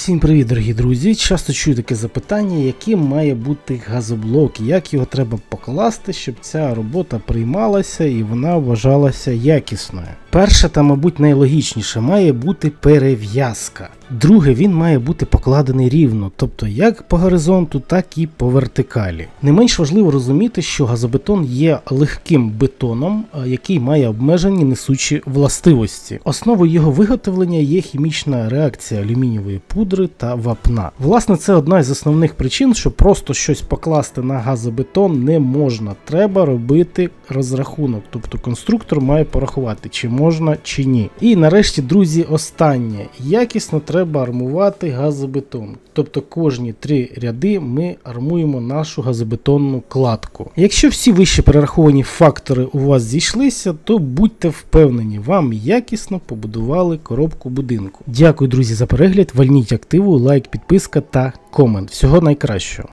Всім привіт, дорогі друзі! Часто чую таке запитання, яким має бути газоблок, як його треба покласти, щоб ця робота приймалася і вона вважалася якісною. Перше та, мабуть, найлогічніше має бути перев'язка. Друге, він має бути покладений рівно, тобто як по горизонту, так і по вертикалі. Не менш важливо розуміти, що газобетон є легким бетоном, який має обмежені несучі властивості. Основою його виготовлення є хімічна реакція алюмінієвої пудри та вапна. Власне, це одна із основних причин, що просто щось покласти на газобетон не можна. Треба робити розрахунок, тобто конструктор має порахувати, чи можна, чи ні. І нарешті, друзі, останнє. Якісно треба армувати газобетон. Тобто кожні три ряди ми армуємо нашу газобетонну кладку. Якщо всі вище перераховані фактори у вас зійшлися, то будьте впевнені, вам якісно побудували коробку будинку. Дякую, друзі, за перегляд. Вальніть активу, лайк, підписка та комент. Всього найкращого.